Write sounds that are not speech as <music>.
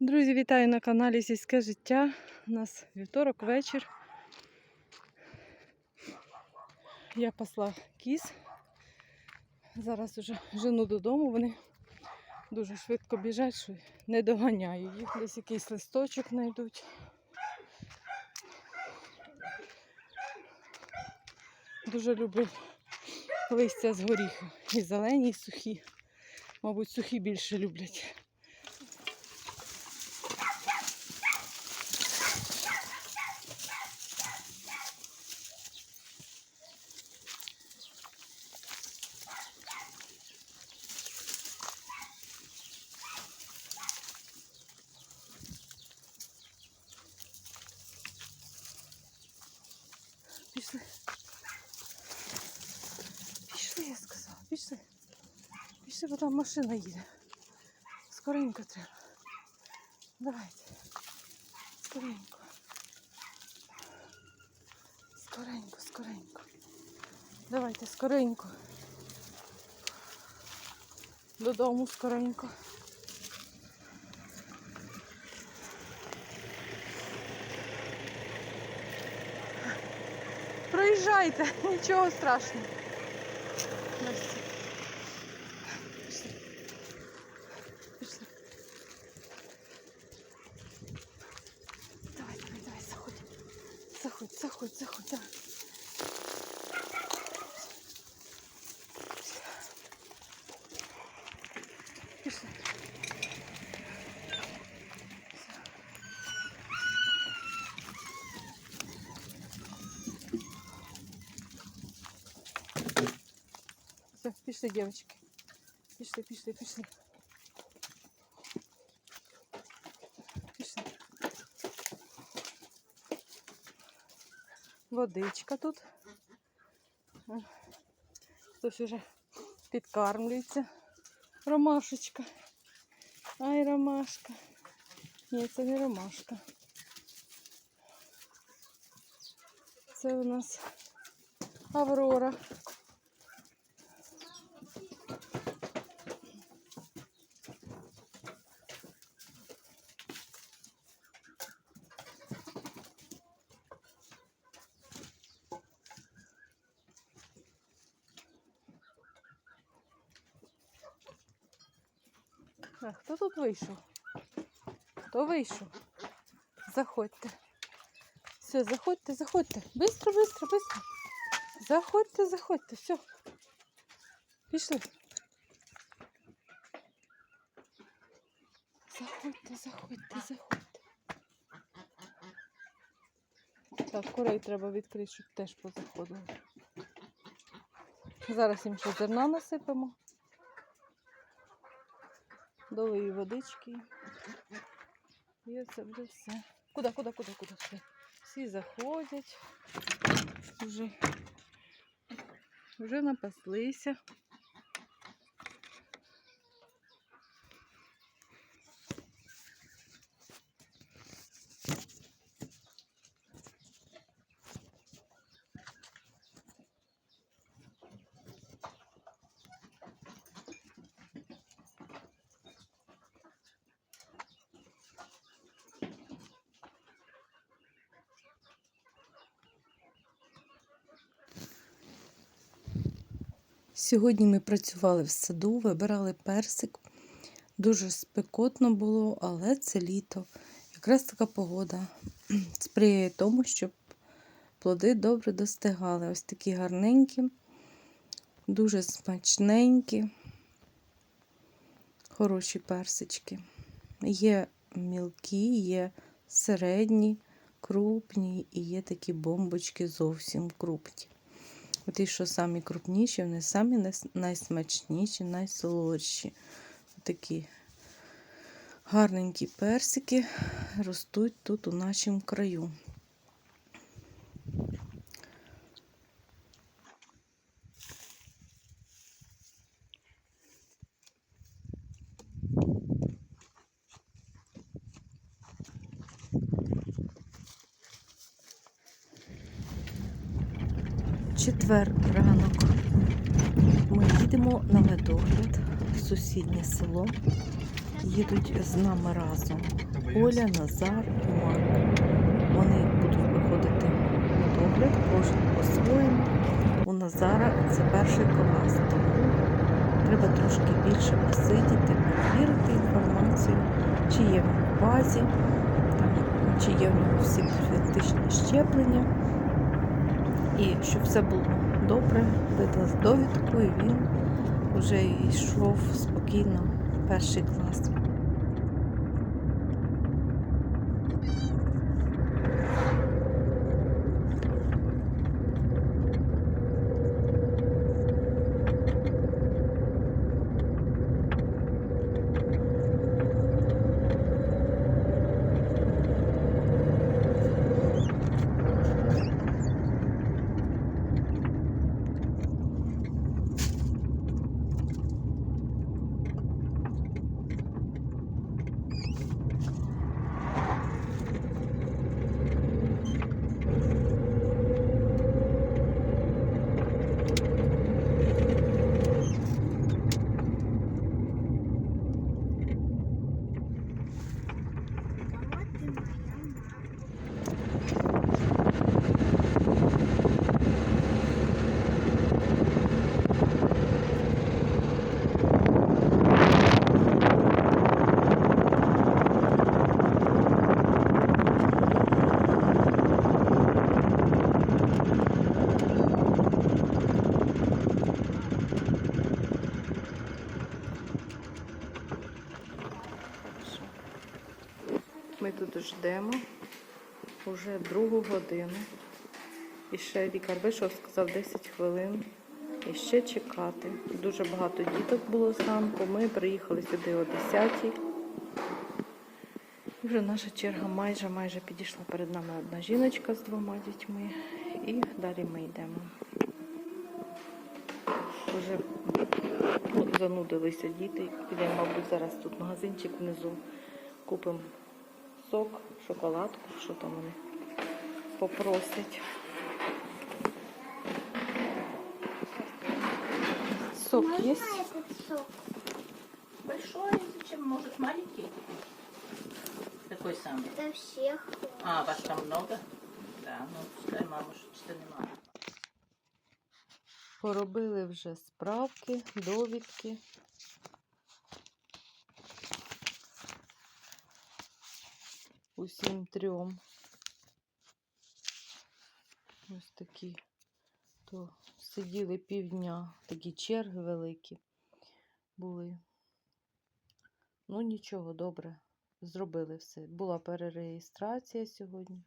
Друзі, вітаю на каналі Сільське життя. У нас вівторок, вечір. Я пасла кіз. Зараз уже жену додому. Вони дуже швидко біжать, що не доганяю їх. Десь якийсь листочок знайдуть. Дуже люблю листя з горіха. І зелені, і сухі. Мабуть, сухі більше люблять. Пішли. Пішли, я сказала, пішли. Пішли, бо там машина їде. Скоренько треба. Давайте. Скоренько. Скоренько, скоренько. Давайте скоренько. Додому скоренько. Проїжджайте, <laughs> нічого страшного. Заходь, заходь, заходь, давай. Пішли. Все, пішли, дівчатки. Пішли, пішли, пішли. Пішли. Водичка тут. Хтось уже підкармлюється. Ромашечка. Ай, ромашка. Ні, це не ромашка. Це у нас Аврора. Хто тут вийшов? Хто вийшов? Заходьте. Все, заходьте, заходьте. Бистро, бистро, бистро. Заходьте, заходьте, все. Пішли. Заходьте, заходьте, заходьте. Так, курей треба відкрити, щоб теж позаходили. Зараз їм ще зерна насипемо. Долию водички. І оце буде все. Куди, куди, куди, куди? Всі, всі заходять. Вже, вже напаслися. Сьогодні ми працювали в саду, вибирали персик. Дуже спекотно було, але це літо. Якраз така погода <clears throat> сприяє тому, щоб плоди добре достигали. Ось такі гарненькі, дуже смачненькі, хороші персички. Є мілкі, є середні, крупні і є такі бомбочки зовсім крупні. Ті, що самі крупніші, вони самі найсмачніші, найсолодші. Такі гарненькі персики ростуть тут у нашому краю. Четвер ранок. Ми їдемо на медогляд в сусіднє село. їдуть з нами разом. Оля, Назар і Марк. Вони будуть проходити догляд, кожен по-своєму. У Назара це перший клас, тому треба трошки більше посидіти, перевірити інформацію, чи є в базі, чи є в нього всі щеплення. І щоб все було добре, видала довідку, і він вже йшов спокійно в перший клас. Ми тут ждемо вже другу годину. І ще лікар вийшов, сказав 10 хвилин. І ще чекати. Дуже багато діток було зранку. Ми приїхали сюди о 10 І вже наша черга майже майже підійшла перед нами одна жіночка з двома дітьми. І далі ми йдемо. Ну, занудилися діти. Підемо, мабуть, зараз тут магазинчик внизу. Купимо сок, шоколадку, що там вони попросять. Сок Можно есть? этот сок? Большой, зачем? Может, маленький? Такой самый. Для всех. А, вас там много? Да, ну, пускай мама, що це немає. Поробили вже справки, довідки. Усім трьом. Ось такі. То сиділи півдня, такі черги великі були. Ну, нічого, добре. Зробили все. Була перереєстрація сьогодні.